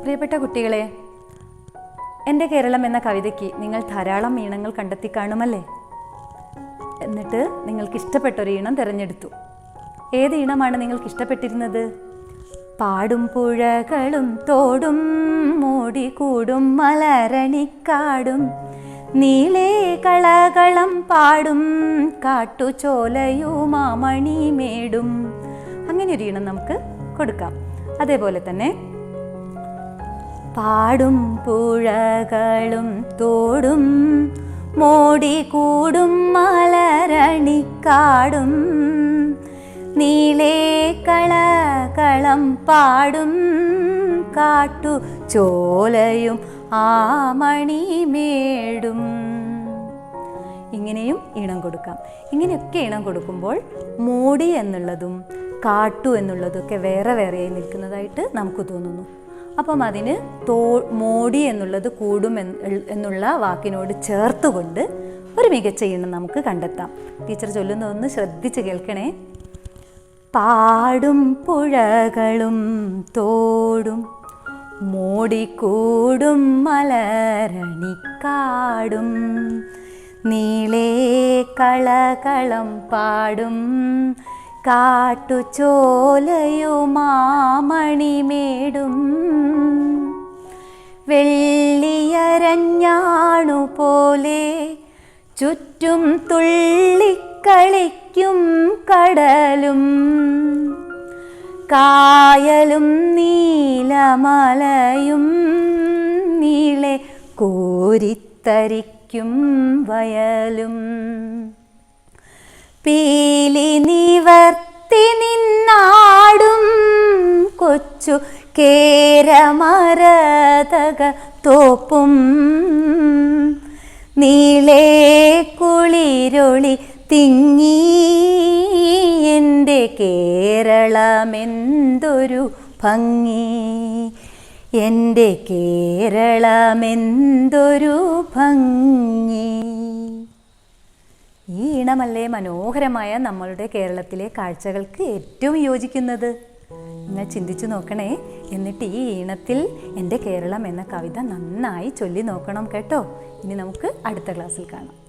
പ്രിയപ്പെട്ട കുട്ടികളെ എന്റെ കേരളം എന്ന കവിതയ്ക്ക് നിങ്ങൾ ധാരാളം ഈണങ്ങൾ കണ്ടെത്തി കാണുമല്ലേ? എന്നിട്ട് നിങ്ങൾക്ക് ഇഷ്ടപ്പെട്ട ഒരു ഈണം തിരഞ്ഞെടുത്തു. ഏത് ഈണമാണ് നിങ്ങൾക്ക് ഇഷ്ടപ്പെട്ടിരുന്നത്? പാടും പുഴകളും തോടും മൂടിക്കൂടും മലരണിക്കാടും നീലേ കളകളം പാടും കാട്ടുചോലയുമാമണി മേടും. അങ്ങനെ ഒരു ഈണം നമുക്ക് കൊടുക്കാം. അതേപോലെ തന്നെ പാടും പുഴകളും തോടും മോടികൂടും മലരണിക്കാടും നീലേ കളകളം പാടും കാട്ടു ചോലയും ആമണിമേടും ഇങ്ങനെയും ഇണം കൊടുക്കാം. ഇങ്ങനെയൊക്കെ ഇണം കൊടുക്കുമ്പോൾ മോടി എന്നുള്ളതും കാട്ടു എന്നുള്ളതൊക്കെ വേറെ വേറെയായി നിൽക്കുന്നതായിട്ട് നമുക്ക് തോന്നുന്നു. അപ്പം അതിന് തോ മോടി എന്നുള്ളത് കൂടും എന്ന് എന്നുള്ള വാക്കിനോട് ചേർത്തുകൊണ്ട് ഒരു മികച്ച ഈണം നമുക്ക് കണ്ടെത്താം. ടീച്ചർ ചൊല്ലുന്നതൊന്ന് ശ്രദ്ധിച്ച് കേൾക്കണേ. പാടും പുഴകളും തോടും മോടിക്കൂടും മലരണിക്കാടും നീളേ കളകളം പാടും കാട്ടുചോലയുമാമണിമേടും വെള്ളിയരഞ്ഞാണു പോലെ ചുറ്റും തുള്ളിക്കളിക്കും കടലും. കായലും നീലമലയും നീളെ കോരിത്തരിക്കും വയലും. പീലി നിവർത്തി കൊച്ചു കേരമരതക തോപ്പും നീളേ കുളിരൊളി തിങ്ങി. എന്റെ കേരളമെന്തൊരു ഭംഗി. എന്റെ കേരളമെന്തൊരു ഭംഗി. ഈ ഈണമല്ലേ മനോഹരമായ നമ്മളുടെ കേരളത്തിലെ കാഴ്ചകൾക്ക് ഏറ്റവും യോജിക്കുന്നത്? നിങ്ങൾ ചിന്തിച്ചു നോക്കണേ. എന്നിട്ട് ഈ ഈണത്തിൽ എന്റെ കേരളം എന്ന കവിത നന്നായി ചൊല്ലി നോക്കണം കേട്ടോ. ഇനി നമുക്ക് അടുത്ത ക്ലാസ്സിൽ കാണാം.